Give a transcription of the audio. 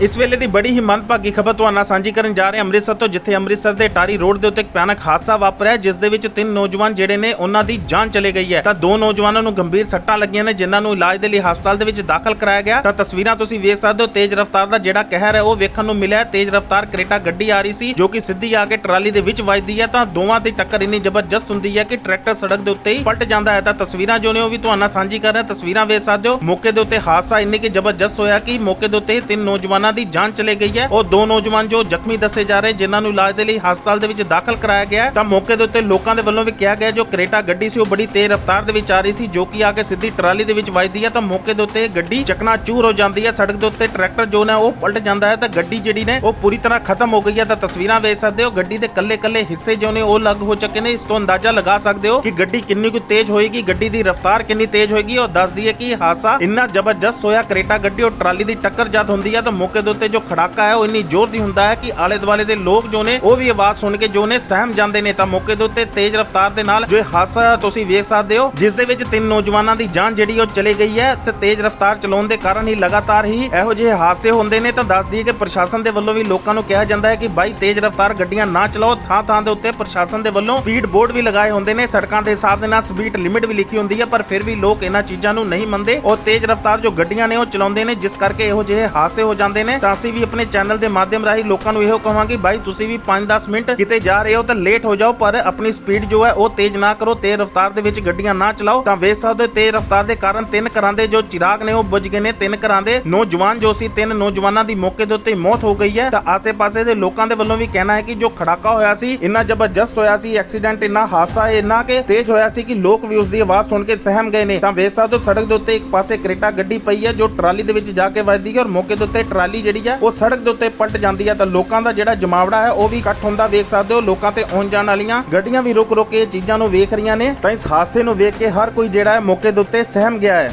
ਇਸ ਵੇਲੇ ਦੀ ਬੜੀ ਹੀ ਮੰਦਭਾਗੀ ਖਬਰ ਤੁਹਾਨੂੰ ਨਾਲ ਸਾਂਝੀ ਕਰਨ ਜਾ ਰਹੇ ਹਾਂ ਅੰਮ੍ਰਿਤਸਰ ਤੋਂ, ਜਿੱਥੇ ਅੰਮ੍ਰਿਤਸਰ ਦੇ ਟਾਰੀ ਰੋਡ ਦੇ ਉੱਤੇ ਇੱਕ ਭਿਆਨਕ ਹਾਦਸਾ ਵਾਪਰਿਆ, ਜਿਸ ਦੇ ਵਿੱਚ ਤਿੰਨ ਨੌਜਵਾਨ ਜਿਹੜੇ ਨੇ, ਉਹਨਾਂ ਦੀ ਜਾਨ ਚਲੇ ਗਈ ਹੈ। ਤਾਂ ਦੋ ਨੌਜਵਾਨਾਂ ਨੂੰ ਗੰਭੀਰ ਸੱਟਾਂ ਲੱਗੀਆਂ ਨੇ, ਜਿਨ੍ਹਾਂ ਨੂੰ ਇਲਾਜ ਦੇ ਲਈ ਹਸਪਤਾਲ ਦੇ ਵਿੱਚ ਦਾਖਲ ਕਰਾਇਆ ਗਿਆ। ਤਾਂ ਤਸਵੀਰਾਂ ਤੁਸੀਂ ਵੇਖ ਸਕਦੇ ਹੋ, ਤੇਜ਼ ਰਫ਼ਤਾਰ ਦਾ ਜਿਹੜਾ ਕਹਿਰ ਹੈ, ਉਹ ਵੇਖਣ ਨੂੰ ਮਿਲਿਆ ਤੇਜ਼ ਰਫ਼ਤਾਰ ਕਰੇਟਾ ਗੱਡੀ ਆ ਰਹੀ ਸੀ, ਜੋ ਕਿ ਸਿੱਧੀ ਆ ਕੇ ਟਰਾਲੀ ਦੇ ਵਿੱਚ ਵੱਜਦੀ ਹੈ। ਤਾਂ ਦੋਵਾਂ ਦੀ ਟੱਕਰ ਇੰਨੀ ਜ਼ਬਰਦਸਤ ਹੁੰਦੀ ਹੈ ਕਿ ਟਰੈਕਟਰ ਸੜਕ ਦੇ ਉੱਤੇ ਹੀ ਪਲਟ ਜਾਂਦਾ ਹੈ। ਤਾਂ ਤਸਵੀਰਾਂ ਜੋ ਨੇ, ਉਹ ਵੀ ਤੁਹਾਨੂੰ ਨਾਲ ਸਾਂਝੀ ਕਰ ਰਹੇ ਤਸਵੀਰਾਂ ਵੇਖ ਸਕਦੇ ਹੋ, ਮੌਕੇ ਦੇ ਉੱਤੇ ਹਾਦਸਾ ਇੰਨੀ ਕਿ ਜ਼ਬਰਦਸਤ ਹੋਇਆ ਕਿ ਮੌਕੇ ਦੇ ਉੱਤੇ ਤਿੰਨ ਨੌਜਵਾਨਾਂ ਦੀ ਜਾਨ ਚਲੇ ਗਈ ਹੈ। ਉਹ ਦੋ ਨੌਜਵਾਨ ਜੋ ਜ਼ਖਮੀ ਦੱਸੇ ਜਾ ਰਹੇ, ਜਿਨ੍ਹਾਂ ਨੂੰ ਇਲਾਜ ਦੇ ਲਈ ਹਸਪਤਾਲ ਦੇ ਵਿੱਚ ਦਾਖਲ ਕਰਾਇਆ ਗਿਆ ਤਾਂ ਮੌਕੇ ਦੇ ਉੱਤੇ ਲੋਕਾਂ ਦੇ ਵੱਲੋਂ ਵੀ ਕਿਹਾ ਗਿਆ, ਜੋ ਕਰੇਟਾ ਗੱਡੀ ਸੀ, ਉਹ ਬੜੀ ਤੇਜ਼ ਰਫ਼ਤਾਰ ਦੇ ਵਿੱਚ ਆ ਰਹੀ ਸੀ, ਜੋ ਕਿ ਆ ਕੇ ਸਿੱਧੀ ਟਰਾਲੀ ਦੇ ਵਿੱਚ ਵੱਜਦੀ ਹੈ। ਤਾਂ ਮੌਕੇ ਦੇ ਉੱਤੇ ਗੱਡੀ ਚਕਨਾ ਚੂਰ ਹੋ ਜਾਂਦੀ ਹੈ। ਸੜਕ ਦੇ ਉੱਤੇ ਟਰੈਕਟਰ ਜੋ ਨੇ, ਉਹ ਪਲਟ ਜਾਂਦਾ ਹੈ। ਤਾਂ ਗੱਡੀ ਜਿਹੜੀ ਨੇ, ਉਹ ਪੂਰੀ ਤਰ੍ਹਾਂ ਖਤਮ ਹੋ ਗਈ ਹੈ। ਤਾਂ ਤਸਵੀਰਾਂ ਵੇਖ ਸਕਦੇ ਹੋ, ਗੱਡੀ ਦੇ ਕੱਲੇ-ਕੱਲੇ ਹਿੱਸੇ ਜੋ ਨੇ, ਉਹ ਅਲੱਗ ਹੋ ਚੁੱਕੇ ਨੇ। ਇਸ ਤੋਂ ਅੰਦਾਜ਼ਾ ਲਗਾ ਸਕਦੇ ਹੋ ਕਿ ਗੱਡੀ ਕਿੰਨੀ ਕੁ ਤੇਜ਼ ਹੋਏਗੀ, ਗੱਡੀ ਦੀ ਰਫ਼ਤਾਰ ਕਿੰਨੀ ਤੇਜ਼ ਹੋਏਗੀ। ਉਹ ਦੱਸ ਦਈਏ ਕਿ ਹਾਦਸਾ ਇੰਨਾ ਜ਼ਬਰਦਸਤ ਹੋਇਆ, ਕਰੇਟਾ ਗੱਡੀ ਔਰ ਟਰਾਲੀ ਦੀ ਟੱਕਰ ਜਦ ਹੁੰਦੀ ਹੈ। ਤਾਂ ਮੌਕੇ ਦੇ ਉੱਤੇ ਜੋ ਖੜਾਕਾ ਹੈ, ਉਹ ਇੰਨੀ ਜ਼ੋਰ ਦੀ ਹੁੰਦਾ ਹੈ ਕਿ ਆਲੇ ਦੁਆਲੇ ਦੇ ਲੋਕ ਜੋ ਨੇ, ਉਹ ਵੀ ਆਵਾਜ਼ ਸੁਣ ਕੇ ਜੋ ਨੇ ਸਹਿਮ ਜਾਂਦੇ ਨੇ। ਤਾਂ ਮੌਕੇ ਦੇ ਉੱਤੇ ਤੇਜ਼ ਰਫ਼ਤਾਰ ਦੇ ਨਾਲ ਜੋ ਇਹ ਹਾਦਸਾ ਤੁਸੀਂ ਵੇਖ ਸਕਦੇ ਹੋ, ਜਿਸ ਦੇ ਵਿੱਚ ਤਿੰਨ ਨੌਜਵਾਨਾਂ ਦੀ ਜਾਨ ਜਿਹੜੀ ਉਹ ਚਲੇ ਗਈ ਹੈ ਤੇ ਤੇਜ਼ ਰਫ਼ਤਾਰ ਚਲਾਉਣ ਦੇ ਕਾਰਨ ਹੀ ਲਗਾਤਾਰ ਹੀ ਇਹੋ ਜਿਹੇ ਹਾਦਸੇ ਹੁੰਦੇ ਨੇ। ਤਾਂ ਦੱਸ ਦਈਏ ਕਿ ਪ੍ਰਸ਼ਾਸਨ ਦੇ ਵੱਲੋਂ ਵੀ ਲੋਕਾਂ ਨੂੰ ਕਿਹਾ ਜਾਂਦਾ ਹੈ ਕਿ ਬਾਈ, ਤੇਜ਼ ਰਫ਼ਤਾਰ ਗੱਡੀਆਂ ਨਾ ਚਲਾਓ। ਥਾਂ ਥਾਂ ਦੇ ਉੱਤੇ ਪ੍ਰਸ਼ਾਸਨ ਦੇ ਵੱਲੋਂ ਸਪੀਡ ਬੋਰਡ ਵੀ ਲਗਾਏ ਹੁੰਦੇ ਨੇ। ਸੜਕਾਂ ਦੇ ਹਿਸਾਬ ਦੇ ਨਾਲ ਸਪੀਡ ਲਿਮਿਟ ਵੀ ਲਿਖੀ ਹੁੰਦੀ ਹੈ, ਪਰ ਫਿਰ ਵੀ ਲੋਕ ਇਹਨਾਂ ਚੀਜ਼ਾਂ ਨੂੰ ਨਹੀਂ ਮੰਨਦੇ। ਔਰ ਤੇਜ਼ ਰਫ਼ਤਾਰ ਜੋ ਗੱਡੀਆਂ ਨੇ, ਉਹ ਚਲਾਉਂਦੇ ਨੇ, ਜਿਸ ਕਰਕੇ ਇਹੋ ਜਿਹੇ ਹਾਦਸੇ ਹੋ ਜਾਂਦੇ ਨੇ। ਤਾਂ ਅਸੀਂ ਵੀ ਆਪਣੇ ਚੈਨਲ ਦੇ ਮਾਧਿਅਮ ਰਾਹੀਂ ਲੋਕਾਂ ਨੂੰ ਇਹੋ ਕਹਾਂਗੇ ਬਾਈ, ਤੁਸੀਂ ਵੀ 5-10 ਮਿੰਟ ਕਿਤੇ ਜਾ ਰਹੇ ਹੋ ਤਾਂ ਲੇਟ ਹੋ ਜਾਓ, ਪਰ ਆਪਣੀ ਸਪੀਡ ਜੋ ਹੈ ਉਹ ਤੇਜ਼ ਨਾ ਕਰੋ, ਤੇਜ਼ ਰਫ਼ਤਾਰ ਦੇ ਵਿੱਚ ਗੱਡੀਆਂ ਨਾ ਚਲਾਓ। ਤਾਂ ਵੇਖ ਸਕਦੇ ਤੇਜ਼ ਰਫ਼ਤਾਰ ਦੇ ਕਾਰਨ ਤਿੰਨ ਘਰਾਂ ਦੇ ਜੋ ਚਿਰਾਗ ਨੇ, ਉਹ ਬੁਝ ਗਏ ਨੇ। ਤਿੰਨ ਘਰਾਂ ਦੇ ਨੌਜਵਾਨ ਜੋ ਸੀ, ਤਿੰਨ ਨੌਜਵਾਨਾਂ ਦੀ ਮੌਕੇ ਦੇ ਉੱਤੇ ਮੌਤ ਹੋ ਗਈ ਹੈ। ਤਾਂ ਆਸੇ-ਪਾਸੇ ਦੇ ਲੋਕਾਂ ਦੇ ਵੱਲੋਂ ਵੀ ਕਹਿਣਾ ਹੈ ਕਿ ਜੋ ਖੜਾਕਾ ਹੋਇਆ ਸੀ, ਇੰਨਾ ਜ਼ਬਰਦਸਤ ਹੋਇਆ ਸੀ ਐਕਸੀਡੈਂਟ ਇੰਨਾ ਹਾਦਸਾ, ਇੰਨਾ ਕਿ ਤੇਜ਼ ਹੋਇਆ ਸੀ ਕਿ ਲੋਕ ਵੀ ਉਸ ਦੀ ਆਵਾਜ਼ ਸੁਣ ਕੇ ਸਹਿਮ ਗਏ ਨੇ। ਤਾਂ ਵੇਖ ਸਕਦੇ ਹੋ, ਸੜਕ ਦੇ ਉੱਤੇ ਇੱਕ ਪਾਸੇ ਕਰੇਟਾ ਗੱਡੀ ਪਈ ਹੈ, ਜੋ ਟਰਾਲੀ ਦੇ ਵਿੱਚ ਜਾ ਕੇ ਵੱਜਦੀ ਹੈ ਔਰ ਮੌਕੇ ਦੇ ਉੱਤੇ ਟਰਾਲੀ ਜਿਹੜੀ ਹੈ ਉਹ ਸੜਕ ਦੇ ਉੱਤੇ ਪਲਟ ਜਾਂਦੀ ਹੈ ਤਾਂ ਲੋਕਾਂ ਦਾ ਜਿਹੜਾ ਜਮਾਵੜਾ ਹੈ, ਉਹ ਵੀ ਇਕੱਠ ਹੁੰਦਾ, ਵੇਖ ਸਕਦੇ ਹੋ, ਲੋਕਾਂ ਤੇ ਆਉਣ ਜਾਣ ਵਾਲੀਆਂ ਗੱਡੀਆਂ ਵੀ ਰੁਕ ਰੁਕ ਕੇ ਚੀਜ਼ਾਂ ਨੂੰ ਵੇਖ ਰਹੀਆਂ ਨੇ। ਤਾਂ ਇਸ ਹਾਦਸੇ ਨੂੰ ਵੇਖ ਕੇ ਹਰ ਕੋਈ ਜਿਹੜਾ ਹੈ, ਮੌਕੇ ਦੇ ਉੱਤੇ ਸਹਿਮ ਗਿਆ ਹੈ।